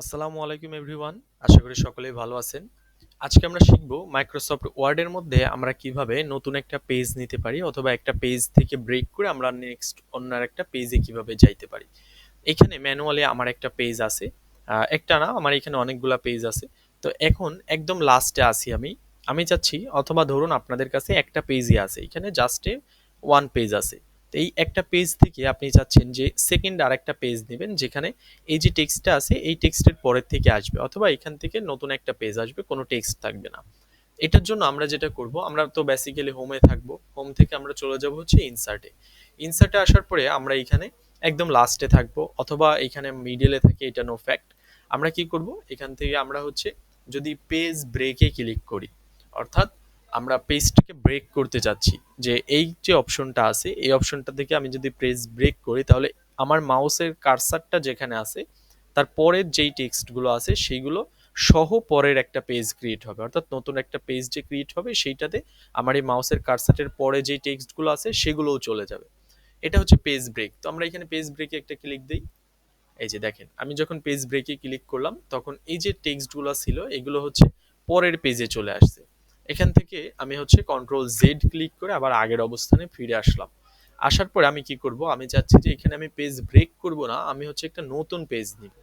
আসসালামু আলাইকুম এভরিওয়ান, আশা করি সকলেই ভালো আছেন। আজকে আমরা শিখব মাইক্রোসফট ওয়ার্ডের মধ্যে আমরা কীভাবে নতুন একটা পেজ নিতে পারি অথবা একটা পেজ থেকে ব্রেক করে আমরা নেক্সট অন্য একটা পেজে কীভাবে যাইতে পারি। এখানে ম্যানুয়ালি আমার একটা পেজ আছে একটা না, আমার এখানে অনেকগুলা পেজ আছে। তো এখন একদম লাস্টে আসি আমি। আমি চাচ্ছি অথবা ধরুন আপনাদের কাছে একটা পেজই আছে, এখানে জাস্টে ওয়ান পেজ আছে। তো এই একটা পেজ থেকে আপনি চাচ্ছেন যে সেকেন্ড আর একটা পেজ নেবেন, যেখানে এই যে টেক্সটটা আছে, এই টেক্সটের পরের থেকে আসবে, অথবা এখান থেকে নতুন একটা পেজ আসবে, কোনো টেক্সট থাকবে না। এটার জন্য আমরা যেটা করব, আমরা তো বেসিক্যালি হোমে থাকব হোম থেকে আমরা চলে যাব হচ্ছে ইনসার্টে ইনসার্টে আসার পরে আমরা এখানে একদম লাস্টে থাকব, অথবা এখানে মিডলে থাকে, এটা নো ফ্যাক্ট আমরা কি করব, এখান থেকে আমরা হচ্ছে যদি পেজ ব্রেকে ক্লিক করি, অর্থাৎ আমরা পেজটাকে ব্রেক করতে চাচ্ছি। যে এই যে অপশনটা আছে, এই অপশনটা থেকে আমি যদি পেজ ব্রেক করি, তাহলে আমার মাউসের কারসারটা যেখানে আছে, তার পরের যেই টেক্সটগুলো আছে, সেইগুলো সহ পরের একটা পেজ ক্রিয়েট হবে। অর্থাৎ নতুন একটা পেজ যে ক্রিয়েট হবে, সেইটাতে আমার এই মাউসের কারসারের পরে যেই টেক্সটগুলো আছে, সেগুলোও চলে যাবে। এটা হচ্ছে পেজ ব্রেক তো আমরা এখানে পেজ ব্রেকে একটা ক্লিক দিই। এই যে দেখেন, আমি যখন পেজ ব্রেকে ক্লিক করলাম, তখন এই যে টেক্সটগুলো ছিল, এগুলো হচ্ছে পরের পেজে চলে আসছে। এখান থেকে আমি হচ্ছে কন্ট্রোল জেড ক্লিক করে আবার আগের অবস্থানে ফিরে আসলাম। আসার পরে আমি কি করব? আমি চাচ্ছি যে এখানে আমি পেজ ব্রেক করব না, আমি হচ্ছে একটা নতুন পেজ নিব।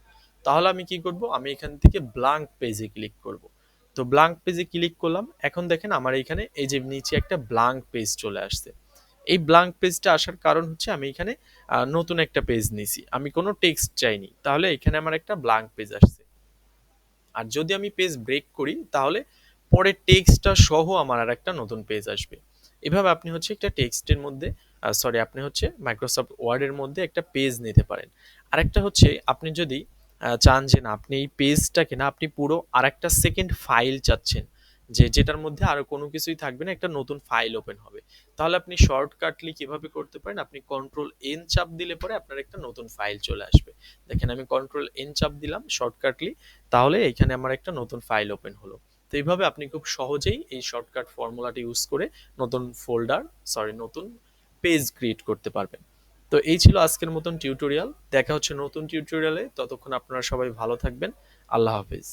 তাহলে আমি কি করব? আমি এখান থেকে ব্লাঙ্ক পেজে ক্লিক করব। তো ব্লাঙ্ক পেজে ক্লিক করলাম। এখন দেখেন আমার এখানে এই যে নিচে একটা ব্লাঙ্ক পেজ চলে আসছে। এই ব্লাঙ্ক পেজটা আসার কারণ হচ্ছে আমি এখানে নতুন একটা পেজ নিছি। আমি কোনো টেক্সট চাইনি। তাহলে এখানে আমার একটা ব্লাঙ্ক পেজ আসছে। আর যদি আমি পেজ ব্রেক করি, তাহলে পরে টেক্সটটা সহ আমার আর একটা নতুন পেজ আসবে। এভাবে আপনি হচ্ছে একটা টেক্সটের মধ্যে সরি আপনি হচ্ছে মাইক্রোসফট ওয়ার্ডের মধ্যে একটা পেজ নিতে পারেন। আরেকটা হচ্ছে আপনি যদি চান যে না, আপনি এই পেজটাকে না, আপনি পুরো আরেকটা সেকেন্ড ফাইল চাচ্ছেন, যে যেটার মধ্যে আরও কোনো কিছুই থাকবে না, একটা নতুন ফাইল ওপেন হবে। তাহলে আপনি শর্টকাটলি কীভাবে করতে পারেন, আপনি কন্ট্রোল এন চাপ দিলে পরে আপনার একটা নতুন ফাইল চলে আসবে। দেখেন আমি কন্ট্রোল এন চাপ দিলাম শর্টকাটলি তাহলে এখানে আমার একটা নতুন ফাইল ওপেন হলো। তো এইভাবে আপনি খুব সহজেই এই শর্টকাট ফর্মুলাটি ইউজ করে নতুন ফোল্ডার সরি নতুন পেজ ক্রিয়েট করতে পারবেন। তো এই ছিল আজকের মতন টিউটোরিয়াল দেখা হচ্ছে নতুন টিউটোরিয়ালে ততক্ষণ আপনারা সবাই ভালো থাকবেন। আল্লাহ হাফিজ।